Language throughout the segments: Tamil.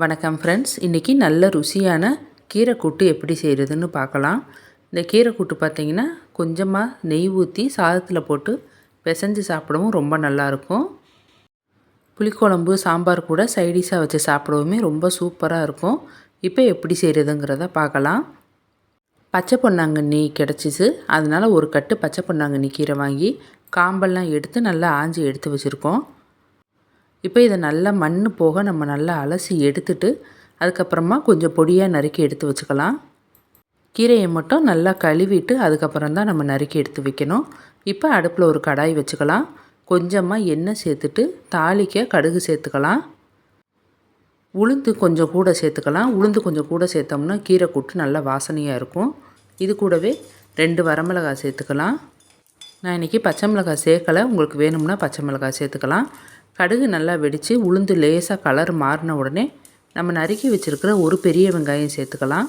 வணக்கம் ஃப்ரெண்ட்ஸ் இன்றைக்கி நல்ல ருசியான கீரை கூட்டு எப்படி செய்கிறதுன்னு பார்க்கலாம். இந்த கீரை கூட்டு பார்த்திங்கன்னா கொஞ்சமாக நெய் ஊற்றி சாதத்தில் போட்டு பிசைஞ்சு சாப்பிடவும் ரொம்ப நல்லாயிருக்கும் புளிக்குழம்பு சாம்பார் கூட சைடிஷாக வச்சு சாப்பிடவுமே ரொம்ப சூப்பராக இருக்கும். இப்போ எப்படி செய்கிறதுங்கிறத பார்க்கலாம். பச்சை பொன்னாங்கண்ணி கிடச்சிச்சு. அதனால் ஒரு கட்டு பச்சை பொன்னாங்கண்ணி கீரை வாங்கி காம்பெல்லாம் எடுத்து நல்லா ஆஞ்சி எடுத்து வச்சுருக்கோம். இப்போ இதை நல்லா மண் போக நம்ம நல்லா அலசி எடுத்துட்டு அதுக்கப்புறமா கொஞ்சம் பொடியாக நறுக்கி எடுத்து வச்சுக்கலாம். கீரையை மட்டும் நல்லா கழுவிட்டு அதுக்கப்புறம் தான் நம்ம நறுக்கி எடுத்து வைக்கணும். இப்போ அடுப்பில் ஒரு கடாய் வச்சுக்கலாம். கொஞ்சமாக எண்ணெய் சேர்த்துட்டு தாளிக்க கடுகு சேர்த்துக்கலாம். உளுந்து கொஞ்சம் கூட சேர்த்துக்கலாம். உளுந்து கொஞ்சம் கூட சேர்த்தோம்னா கீரை கூட்டு நல்லா வாசனையாக இருக்கும். இது கூடவே ரெண்டு வரமிளகாய் சேர்த்துக்கலாம். நான் இன்றைக்கி பச்சை மிளகாய் சேர்க்கலை. உங்களுக்கு வேணும்னா பச்சை மிளகாய் சேர்த்துக்கலாம். கடுகு நல்லா வெடித்து உளுந்து லேசாக கலர் மாறின உடனே நம்ம நறுக்கி வச்சுருக்கிற ஒரு பெரிய வெங்காயம் சேர்த்துக்கலாம்.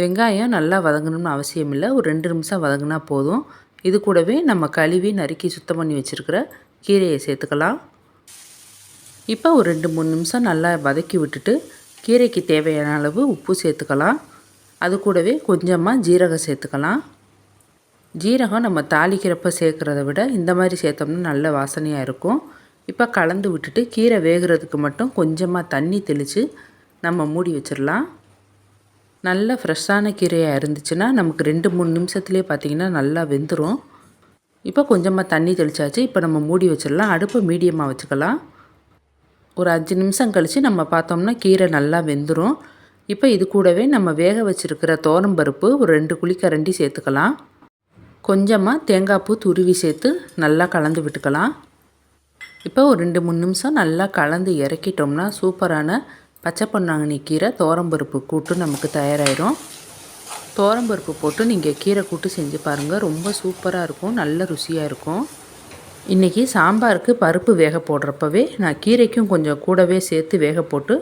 வெங்காயம் நல்லா வதங்கணும்னு அவசியம் இல்லை. ஒரு ரெண்டு நிமிஷம் வதங்கினா போதும். இது கூடவே நம்ம கழுவி நறுக்கி சுத்தம் பண்ணி வச்சுருக்கிற கீரையை சேர்த்துக்கலாம். இப்போ ஒரு ரெண்டு மூணு நிமிஷம் நல்லா வதக்கி விட்டுட்டு கீரைக்கு தேவையான அளவு உப்பு சேர்த்துக்கலாம். அது கூடவே கொஞ்சமாக ஜீரகம் சேர்த்துக்கலாம். ஜீரகம் நம்ம தாளிக்கிறப்ப சேர்க்குறத விட இந்த மாதிரி சேர்த்தோம்னா நல்ல வாசனையாக இருக்கும். இப்போ கலந்து விட்டுட்டு கீரை வேகிறதுக்கு மட்டும் கொஞ்சமாக தண்ணி தெளித்து நம்ம மூடி வச்சிடலாம். நல்ல ஃப்ரெஷ்ஷான கீரையாக இருந்துச்சுன்னா நமக்கு ரெண்டு மூணு நிமிஷத்துலேயே பார்த்திங்கன்னா நல்லா வெந்துடும் இப்போ கொஞ்சமாக தண்ணி தெளித்தாச்சு இப்போ நம்ம மூடி வச்சிடலாம். அடுப்பு மீடியமாக வச்சுக்கலாம். ஒரு அஞ்சு நிமிஷம் கழித்து நம்ம பார்த்தோம்னா கீரை நல்லா வெந்துடும் இப்போ இது கூடவே நம்ம வேக வச்சுருக்கிற தோரம்பருப்பு ஒரு ரெண்டு குழிக்கரண்டி சேர்த்துக்கலாம். கொஞ்சமாக தேங்காய் பூ துருவி சேர்த்து நல்லா கலந்து விட்டுக்கலாம். இப்போ ஒரு ரெண்டு மூணு நிமிஷம் நல்லா கலந்து இறக்கிட்டோம்னா சூப்பரான பச்சை பொன்னாங்கண்ணி கீரை தோரம்பருப்பு கூட்டு நமக்கு தயாராகிடும் தோரம்பருப்பு போட்டு நீங்கள் கீரை கூட்டு செஞ்சு பாருங்கள் ரொம்ப சூப்பராக இருக்கும் நல்ல ருசியாக இருக்கும். இன்றைக்கி சாம்பாருக்கு பருப்பு வேக போடுறப்பவே நான் கீரைக்கும் கொஞ்சம் கூடவே சேர்த்து வேக போட்டு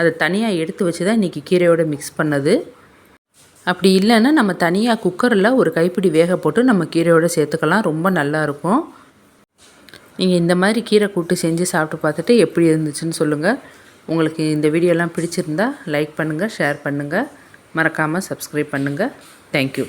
அதை தனியாக எடுத்து வச்சு தான் இன்றைக்கி கீரையோடு மிக்ஸ் பண்ணது. அப்படி இல்லைன்னா நம்ம தனியாக குக்கரில் ஒரு கைப்பிடி வேக போட்டு நம்ம கீரையோடு சேர்த்துக்கலாம். ரொம்ப நல்லாயிருக்கும் நீங்கள் இந்த மாதிரி கீரை கூட்டு செஞ்சு சாப்பிட்டு பார்த்துட்டு எப்படி இருந்துச்சுன்னு சொல்லுங்கள் உங்களுக்கு இந்த வீடியோலாம் பிடிச்சிருந்தா லைக் பண்ணுங்கள் ஷேர் பண்ணுங்கள் மறக்காமல் சப்ஸ்கிரைப் பண்ணுங்கள் தேங்க்யூ